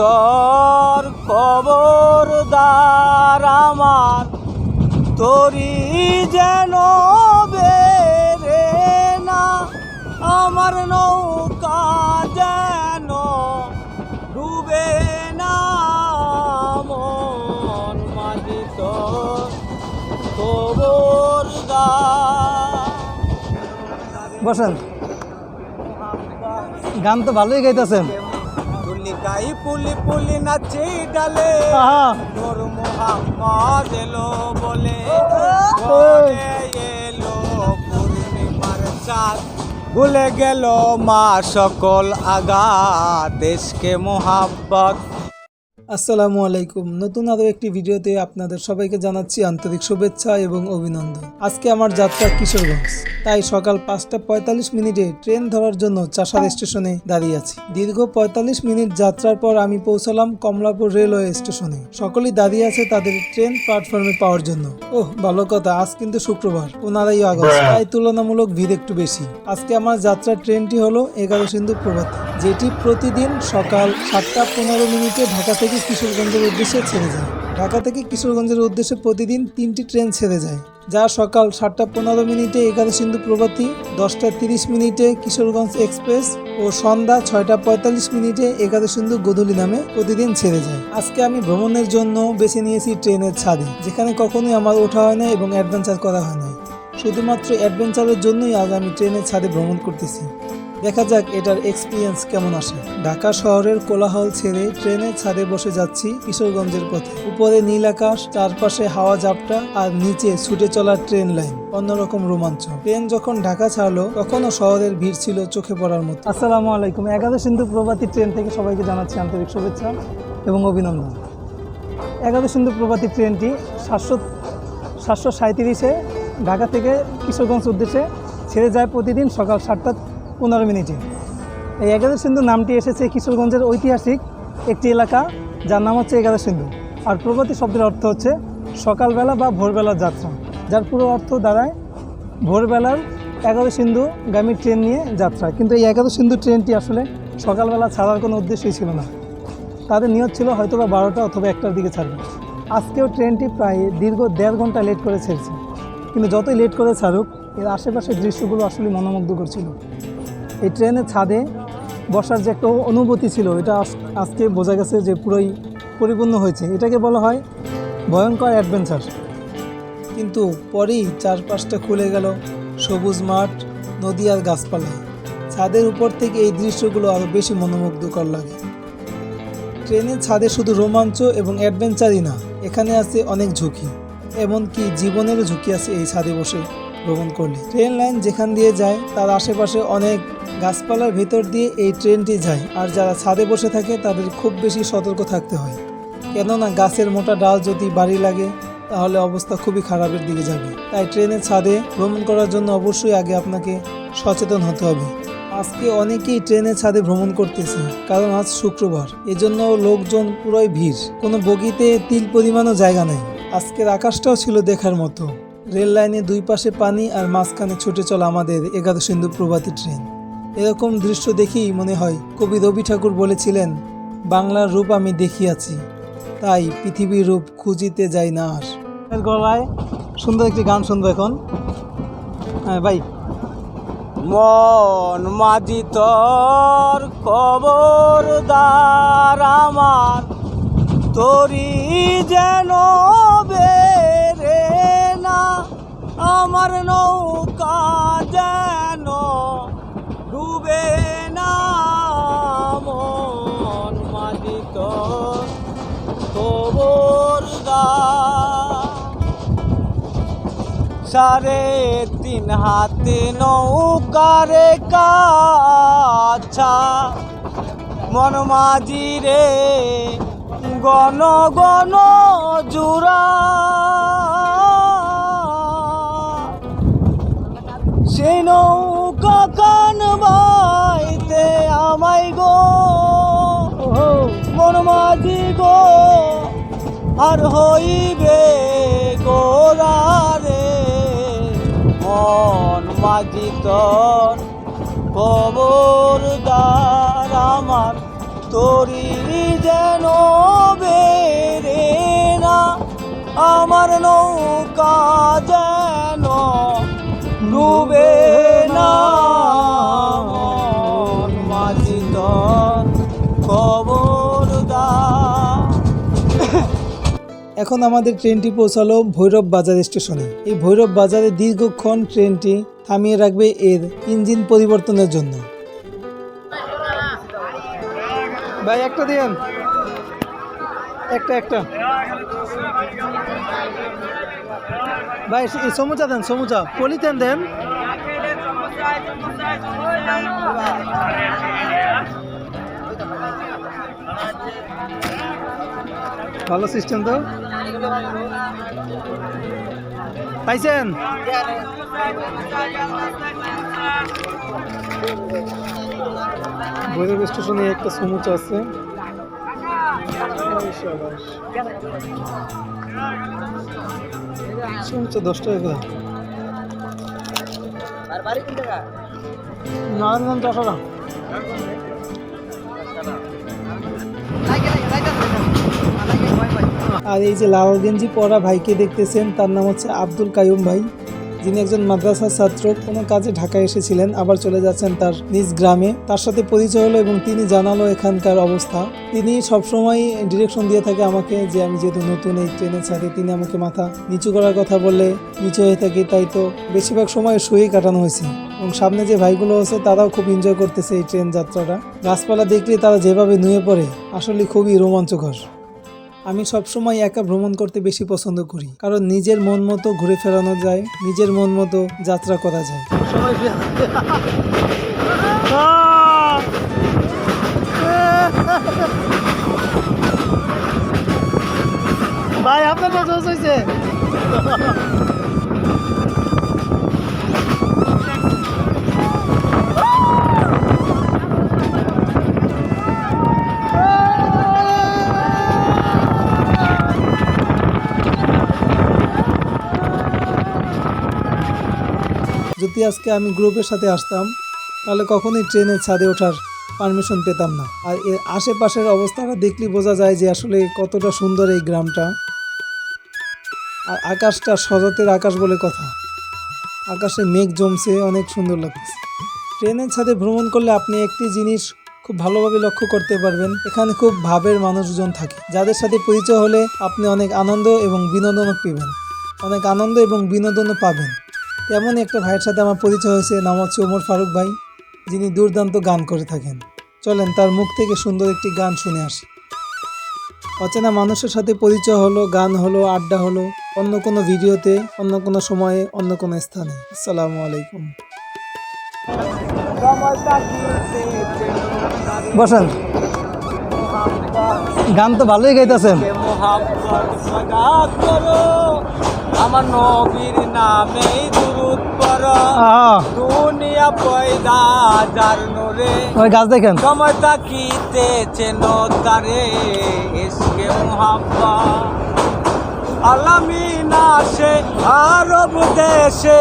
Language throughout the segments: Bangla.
তোর কবরদার আমার তোরি যেন বেরে না, আমার নৌকা যেন ডুবে না, মন মাঝি তোর কবরদার বসেন। গান তো ভালোই গাইতেছেন। তুলি পুলি পুলি নাচি ডালে। নূর মোহাম্মদ এলো বলে এলো পূর্ণিমার চাঁদ। ভুলে গেল মা সকল আগা দেশকে মোহাব্বত আসসালামু আলাইকুম। নতুন আরও একটি ভিডিওতে আপনাদের সবাইকে জানাচ্ছি আন্তরিক শুভেচ্ছা এবং অভিনন্দন। আজকে আমার যাত্রা কিশোরগঞ্জ। তাই সকাল পাঁচটা পঁয়তাল্লিশ মিনিটে ট্রেন ধরার জন্য চাষার স্টেশনে দাঁড়িয়ে আছি। দীর্ঘ পঁয়তাল্লিশ মিনিট যাত্রার পর আমি পৌঁছালাম কমলাপুর রেলওয়ে স্টেশনে। সকলেই দাঁড়িয়ে আছে তাদের ট্রেন প্ল্যাটফর্মে পাওয়ার জন্য। ওহ ভালো কথা। আজ কিন্তু শুক্রবার। পনেরোই আগস্ট। তাই তুলনামূলক ভিড় একটু বেশি। আজকে আমার যাত্রার ট্রেনটি হলো এগারো সিন্ধু প্রভাতী। যেটি প্রতিদিন সকাল সাতটা পনেরো মিনিটে ঢাকা থেকে কিশোরগঞ্জের উদ্দেশ্যে ছেড়ে যায়। ঢাকা থেকে কিশোরগঞ্জের উদ্দেশ্যে প্রতিদিন তিনটি ট্রেন ছেড়ে যায়, যা সকাল সাতটা পনেরো মিনিটে এগারো সিন্ধু প্রভাতী, দশটা তিরিশ মিনিটে কিশোরগঞ্জ এক্সপ্রেস ও সন্ধ্যা ছয়টা পঁয়তাল্লিশ মিনিটে এগারো সিন্ধু গোধূলি নামে প্রতিদিন ছেড়ে যায়। আজকে আমি ভ্রমণের জন্য বেছে নিয়েছি ট্রেনের ছাদে, যেখানে কখনোই আমার ওঠা হয় না এবং অ্যাডভেঞ্চার করা হয় না। শুধুমাত্র অ্যাডভেঞ্চারের জন্যই আজ আমি ট্রেনের ছাদে ভ্রমণ করতেছি। দেখা যাক এটার এক্সপিরিয়েন্স কেমন আসে। ঢাকা শহরের কোলাহল ছেড়ে ট্রেনের ছাদে বসে যাচ্ছি কিশোরগঞ্জের পথে। উপরে নীল আকাশ, চারপাশে হাওয়া ঝাপটা আর নিচে ছুটে চলা ট্রেন লাইন। অন্যরকম রোমাঞ্চ ট্রেন যখন ঢাকা ছাড়লো, তখনও শহরের ভিড় ছিল চোখে পড়ার মতো। আসসালামু আলাইকুম। এগারো সিন্ধু প্রভাতী ট্রেন থেকে সবাইকে জানাচ্ছি আন্তরিক শুভেচ্ছা এবং অভিনন্দন। এগারো সিন্ধু প্রভাতী ট্রেনটি সাতশো সাতশো সাঁত্রিশে ঢাকা থেকে কিশোরগঞ্জ উদ্দেশ্যে ছেড়ে যায় প্রতিদিন সকাল সাতটা পনেরো মিনিটে। এই এগারো সিন্ধু নামটি এসেছে কিশোরগঞ্জের ঐতিহাসিক একটি এলাকা, যার নাম হচ্ছে এগারো সিন্ধু। আর প্রগতি শব্দের অর্থ হচ্ছে সকালবেলা বা ভোরবেলার যাত্রা, যার পুরো অর্থ দাঁড়ায় ভোরবেলার এগারো সিন্ধু গামী ট্রেন নিয়ে যাত্রা। কিন্তু এই এগারো সিন্ধু ট্রেনটি আসলে সকালবেলা ছাড়ার কোনো উদ্দেশ্যই ছিল না। তাদের নিয়ত ছিল হয়তো বা বারোটা অথবা একটার দিকে ছাড়বে। আজকেও ট্রেনটি প্রায় দীর্ঘ দেড় ঘণ্টা লেট করে ছেড়েছে। কিন্তু যতই লেট করে ছাড়ুক, এর আশেপাশের দৃশ্যগুলো আসলে মনোমুগ্ধ ছিল। এই ট্রেনের ছাদে বসার যে একটা অনুভূতি ছিল, এটা আজকে বোঝা গেছে যে পুরোই পরিপূর্ণ হয়েছে। এটাকে বলা হয় ভয়ঙ্কর অ্যাডভেঞ্চার। কিন্তু পরেই চারপাশটা খুলে গেল সবুজ মাঠ, নদী আর গাছপালা। ছাদের উপর থেকে এই দৃশ্যগুলো আরও বেশি মনোমুগ্ধকর লাগে। ট্রেনের ছাদে শুধু রোমাঞ্চ এবং অ্যাডভেঞ্চারই না, এখানে আছে অনেক ঝুঁকি। এমনকি জীবনেরও ঝুঁকি আছে এই ছাদে বসে ভ্রমণ করলে। ট্রেন লাইন যেখান দিয়ে যায়, তার আশেপাশে অনেক গাছপালার ভেতর দিয়ে এই ট্রেনটি যায়। আর যারা ছাদে বসে থাকে, তাদের খুব বেশি সতর্ক থাকতে হয়। কেননা গাছের মোটা ডাল যদি বাড়ি লাগে, তাহলে অবস্থা খুবই খারাপের দিকে যাবে। তাই ট্রেনের ছাদে ভ্রমণ করার জন্য অবশ্যই আগে আপনাকে সচেতন হতে হবে। আজকে অনেকেই ট্রেনের ছাদে ভ্রমণ করতেছে, কারণ আজ শুক্রবার। এজন্য লোকজন পুরোই ভিড়। কোনো বগিতে তিল পরিমাণও জায়গা নেই। আজকের আকাশটাও ছিল দেখার মতো। রেল লাইনে দুই পাশে পানি আর মাঝখানে ছুটে চলা আমাদের এগারো সিন্ধু প্রভাতী ট্রেন। এরকম দৃশ্য দেখেই মনে হয় কবি রবি ঠাকুর বলেছিলেন, বাংলার রূপ আমি দেখিয়াছি, তাই পৃথিবীর রূপ খুঁজিতে যাই না আর। গলায় সুন্দর একটি গান শুনব এখন। হ্যাঁ ভাই। মন মাঝি তোর কবরদার আমার, তোরি যেন বেরে না, আমার নৌকা যেন সাড়ে তিন হাতে নৌকারে কাছা। মন মাঝি রে, গণ গণ জুরা। সেই নৌকা কান বাইতে আমায় গো। মন মাঝি গো, আর হইবে গোরারে। মন মাজিত তোর এখন আমাদের ট্রেনটি পৌঁছালো ভৈরব বাজার স্টেশনে। এই ভৈরব বাজারে দীর্ঘক্ষণ ট্রেনটি থামিয়ে রাখবে এর ইঞ্জিন পরিবর্তনের জন্য। ভাই, একটা দিন একটা একটা। ভাই সমুচা দেন, সমুচা। পলিতেন দেন। ভালো সিস্টেম তো। পাইছেন? ভৈরব স্টেশনে একটা সমুচা আছে। সমুচা দশ টাকা নারায়ণগঞ্জ দশ টাকা আর এই যে লাল গেঞ্জি পরা ভাইকে দেখতেছেন, তার নাম হচ্ছে আব্দুল কায়ুম ভাই। যিনি একজন মাদ্রাসার ছাত্র, কোনো কাজে ঢাকায় এসেছিলেন, আবার চলে যাচ্ছেন তার নিজ গ্রামে। তার সাথে পরিচয় হলো এবং তিনি জানালো এখানকার অবস্থা। তিনি সবসময় ডিরেকশন দিয়ে থাকে আমাকে যে আমি যেহেতু নতুন এই ট্রেনের সাথে তিনি আমাকে মাথা নিচু করার কথা বললে নিচু হয়ে থাকি, তাই তো বেশিরভাগ সময় শুয়েই কাটানো হয়েছে। এবং সামনে যে ভাইগুলো আছে, তারাও খুব এনজয় করতেছে এই ট্রেন যাত্রাটা। গাছপালা দেখলে তারা যেভাবে নুয়ে পড়ে, আসলে খুবই রোমাঞ্চকর। আমি সবসময় একা ভ্রমণ করতে বেশি পছন্দ করি। কারণ নিজের মন মতো ঘুরে ফেরানো যায়, নিজের মন মতো যাত্রা করা যায়। ভাই, আপনার কথা হয়েছে আজকে আমি গ্রুপের সাথে আসতাম, তাহলে কখনোই ট্রেনের ছাদে ওঠার পারমিশন পেতাম না। আর এর আশেপাশের অবস্থাটা দেখলেই বোঝা যায় যে আসলে কতটা সুন্দর এই গ্রামটা। আর আকাশটা শরতের আকাশ বলে কথা। আকাশে মেঘ জমছে, অনেক সুন্দর লাগছে ট্রেনের ছাদে ভ্রমণ করলে আপনি একটি জিনিস খুব ভালোভাবে লক্ষ্য করতে পারবেন। এখানে খুব ভাবের মানুষজন থাকে। যাদের সাথে পরিচয় হলে আপনি অনেক আনন্দ এবং বিনোদনও পেবেন। অনেক আনন্দ এবং বিনোদনও পাবেন। তেমনই একটা ভাইয়ের সাথে আমার পরিচয় হয়েছে নাম হচ্ছে ওমর ফারুক ভাই, যিনি দুর্দান্ত গান করে থাকেন। চলেন, তার মুখ থেকে সুন্দর একটি গান শুনে আসি। অচেনা মানুষের সাথে পরিচয় হলো, গান হলো, আড্ডা হলো, অন্য কোনো ভিডিওতে, অন্য কোনো সময়ে, অন্য কোনো স্থানে। আসসালামু আলাইকুম। বসেন। গান তো ভালোই গাইতেছেন। আমার নবীর নামে দুরুদ পড়ো। দুনিয়া পয়দা যার নোরে। ওই গাছ দেখেন। সময় তাকিতে চেনো তারে এসকে মোহাম্মা আলামিন আসে আরব দেশে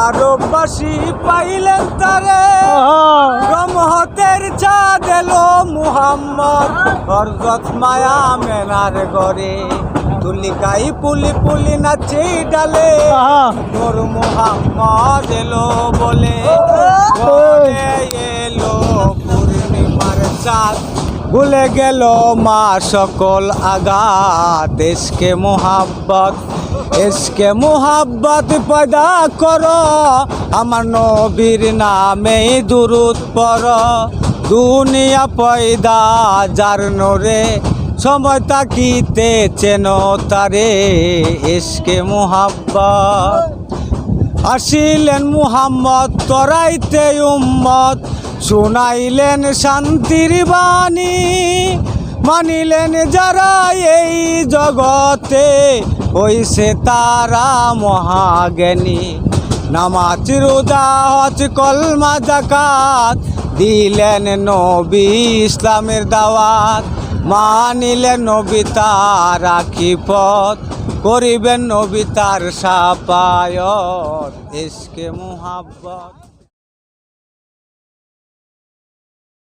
আরববাসী পাইলেন তারে। ব্রহ্মতের এলো মুহাম্মদ বরগত মায়া মেনার গরে তুলিকাই পুলি পুলি নাচে ডালে। তোর মুহাম্মদ এলো বলে। এলো পূর্ণিমার চাঁদ। ভুলে গেল মা সকল আগাত দেশকে মোহাব্বত এসকে মোহাব্বত পয়দা কর। আমার নবীর নামে দুরুদ পর দুনিয়া পয়দা যার নোরে সময় তাকিতে চেন তারে, এসকে মোহাব্বত। আসিলেন মুহাম্মদ, তরাইতে উম্মত, শুনাইলেন শান্তির বাণী, মানিলেন যারা এই জগতে হইছে তারা মহাজ্ঞানী। নামাজ, রোজা, হজ, কলমা জাকাত দিলেন নবী ইসলামের দাওয়াত, মানিলেন নবী তার আখি পথ করিবেন নবী তার সাপায়ত। এসকে মুহাব্বত।